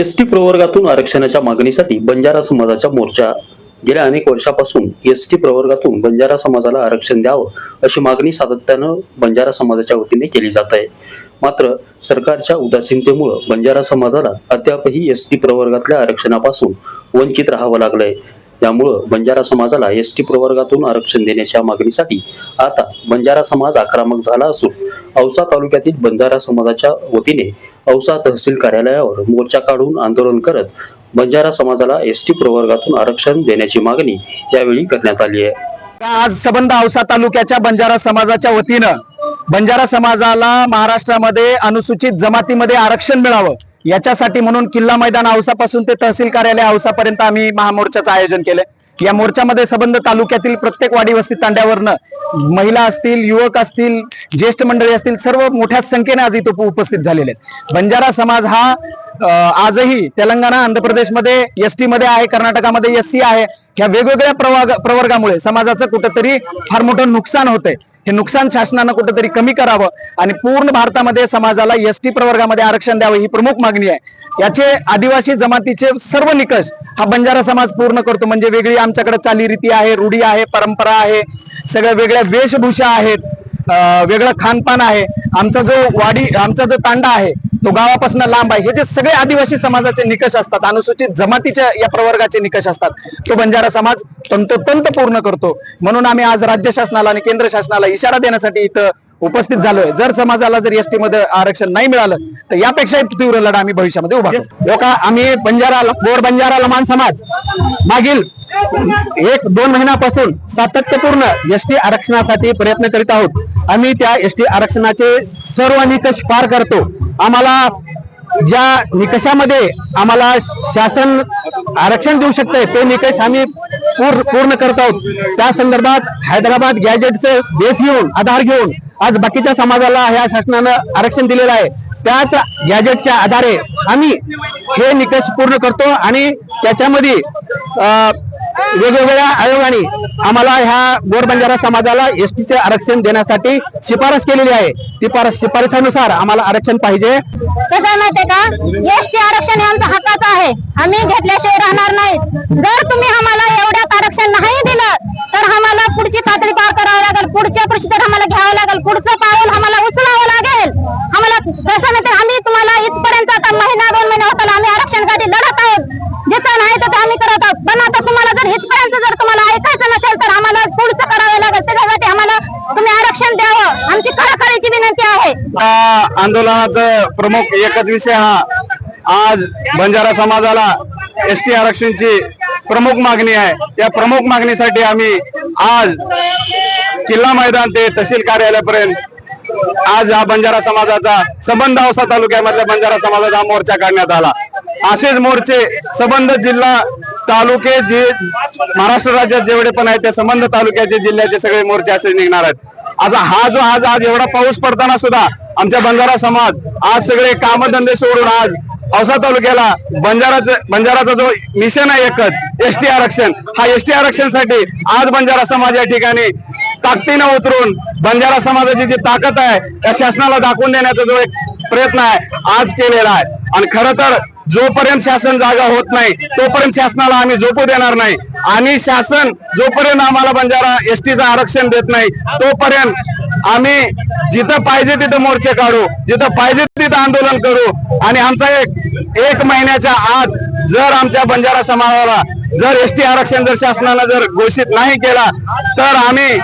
S T प्रवर्गातून आरक्षणाच्या मागणीसाठी बंजारा समाजाचा मोर्चा. गेल्या अनेक वर्षापासून एस टी प्रवर्गातून बंजारा समाजाला आरक्षण द्यावं अशी मागणी सातत्यानं बंजारा समाजाच्या वतीने केली जात आहे. मात्र सरकारच्या उदासीनतेमुळं बंजारा समाजाला अद्यापही एस टी प्रवर्गातल्या आरक्षणापासून वंचित राहावं लागलंय. त्यामुळं बंजारा समाजाला एस टी प्रवर्गातून आरक्षण देण्याच्या मागणीसाठी आता बंजारा समाज आक्रमक झाला असून औसा तालुक्यातील बंजारा समाजाच्या वतीने औसा तहसील कार्यालयावर मोर्चा काढून आंदोलन करत बंजारा समाजाला एस टी प्रवर्गातून आरक्षण देण्याची मागणी यावेळी करण्यात आली आहे. आज सबंध औसा तालुक्याच्या बंजारा समाजाच्या वतीनं बंजारा समाजाला महाराष्ट्रामध्ये अनुसूचित जमातीमध्ये आरक्षण मिळावं. याच्यासाठी म्हणून किल्ला मैदान औसापासून ते तहसील कार्यालय औसापर्यंत आम्ही महामोर्चाचं आयोजन केलं या मोर्चामध्ये सबंध तालुक्यातील प्रत्येक वाडी वस्ती तांड्यावरनं महिला असतील युवक असतील ज्येष्ठ मंडळी असतील सर्व मोठ्या संख्येने आज इथं उपस्थित झालेले आहेत. बंजारा समाज हा आजही तेलंगणा आंध्र प्रदेशमध्ये एस टी मध्ये आहे कर्नाटकामध्ये एस सी आहे. ह्या वेगवेगळ्या प्रवाग प्रवर्गामुळे समाजाचं कुठंतरी फार मोठं नुकसान होतंय. हे नुकसान शासनानं कुठंतरी कमी करावं आणि पूर्ण भारतामध्ये समाजाला एस टी प्रवर्गामध्ये आरक्षण द्यावं ही प्रमुख मागणी आहे. याचे आदिवासी जमातीचे सर्व निकष हा बंजारा समाज पूर्ण करतो. म्हणजे वेगळी आमच्याकडे चालीरीती आहे रूढी आहे परंपरा आहे सगळ्या वेगळ्या वेशभूषा आहेत वेगळं खानपान आहे. आमचा जो वाडी आमचा जो तांडा आहे तो गावापासून लांब आहे. हे जे सगळे आदिवासी समाजाचे निकष असतात अनुसूचित जमातीच्या या प्रवर्गाचे निकष असतात तो बंजारा समाज तंतोतंत पूर्ण करतो. म्हणून आम्ही आज राज्य शासनाला आणि केंद्र शासनाला इशारा देण्यासाठी इथं उपस्थित झालोय. जर समाजाला जर एसटी मध्ये आरक्षण नाही मिळालं तर यापेक्षाही तीव्र लढा आम्ही भविष्यामध्ये उभा लोका आम्ही बंजारा गोर बंजारा लमान समाज. मागील एक दोन महिन्यापासून सातत्यपूर्ण एस टी आरक्षणासाठी प्रयत्न करीत आहोत. आम्ही त्या एस टी आरक्षणाचे सर्व निकष पार करतो. आम्हाला ज्या निकषामध्ये आम्हाला शासन आरक्षण देऊ शकते ते निकष आम्ही पूर पूर्ण करत आहोत. त्या संदर्भात हैदराबाद गॅजेटचं बेस घेऊन आधार घेऊन आज बाकीच्या समाजाला ह्या शासनानं आरक्षण दिलेलं आहे. त्याच गॅजेटच्या आधारे आम्ही हे निकष पूर्ण करतो आणि त्याच्यामध्ये वेगवेगळ्या आयोगाने आम्हाला ह्या गोरबंजारा समाजाला एसटीचे आरक्षण देण्यासाठी शिफारस केलेली आहे. ती शिफारसानुसार आम्हाला आरक्षण पाहिजे. कसं माहितीये का? एसटी आरक्षण हे आमचं हक्काचं आहे. आम्ही घेतल्याशिवाय राहणार नाही जर तुम्ही आम्हाला एवढ्यात आरक्षण नाही दिलं तर आम्हाला पुढची पातळी पार करावी लागेल. पुढच्या तर आम्हाला घ्यावं लागेल. पुढचं पाऊल आम्हाला उचलावं लागेल आम्हाला कसं माहिती आम्ही तुम्हाला इथपर्यंत आता महिना दोन महिने होताना आम्ही आरक्षणासाठी लढत आहोत जिथं नाही तर ते आम्ही करत आहोत पण आता तुम्हाला जर इथपर्यंत जर तुम्हाला ऐकायचं नसेल तर आम्हाला पुढचं करावं लागेल त्याच्यासाठी आम्हाला तुम्ही आरक्षण द्यावं. आमची कळकळीची विनंती आहे. आंदोलनाचा प्रमुख एकच विषय हा. आज बंजारा समाजाला एस टी आरक्षणची प्रमुख मागणी आहे. या प्रमुख मागणीसाठी आम्ही आज किल्ला मैदान ते तहसील कार्यालयापर्यंत आज हा बंजारा समाजाचा संबंध औसा तालुक्यामधल्या बंजारा समाजाचा मोर्चा काढण्यात आला. असेच मोर्चे संबंध जिल्हा तालुके जे महाराष्ट्र राज्यात जेवढे पण आहेत ते संबंध तालुक्याचे जिल्ह्याचे सगळे मोर्चे असे निघणार आहेत. आज हा जो आज आज एवढा पाऊस पडताना सुद्धा आमच्या बंजारा समाज आज सगळे कामधंदे सोडून आज औसा तालुक्याला बंजाराचं बंजाराचा जो मिशन आहे एकच एसटी आरक्षण. हा एसटी आरक्षणसाठी आज बंजारा समाज या ठिकाणी ताकदीनं उतरून बंजारा समाजाची जी ताकद आहे त्या शासनाला दाखवून देण्याचा जो एक प्रयत्न आहे आज केलेला आहे. आणि खरं तर जोपर्यंत शासन जागा होत नाही तोपर्यंत शासनाला आम्ही झोपू देणार नाही. आणि शासन जोपर्यंत आम्हाला बंजारा एसटीचं आरक्षण देत नाही तोपर्यंत आम्ही जिथं पाहिजे तिथं मोर्चे काढू जिथं पाहिजे तिथं आंदोलन करू. आणि आमचा एक एक महिन्याच्या आत जर आमच्या बंजारा समाजाला जर एसटी आरक्षण जर शासनानं जर घोषित नाही केला तर आम्ही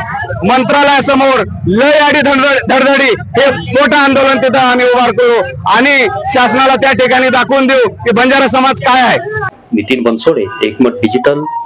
मंत्रालयासमोर लय आडी धडधडी हे मोठं आंदोलन तिथं आम्ही उभार करू आणि शासनाला त्या ठिकाणी दाखवून देऊ की बंजारा समाज काय आहे. Nitin Bansode Ekmat digital.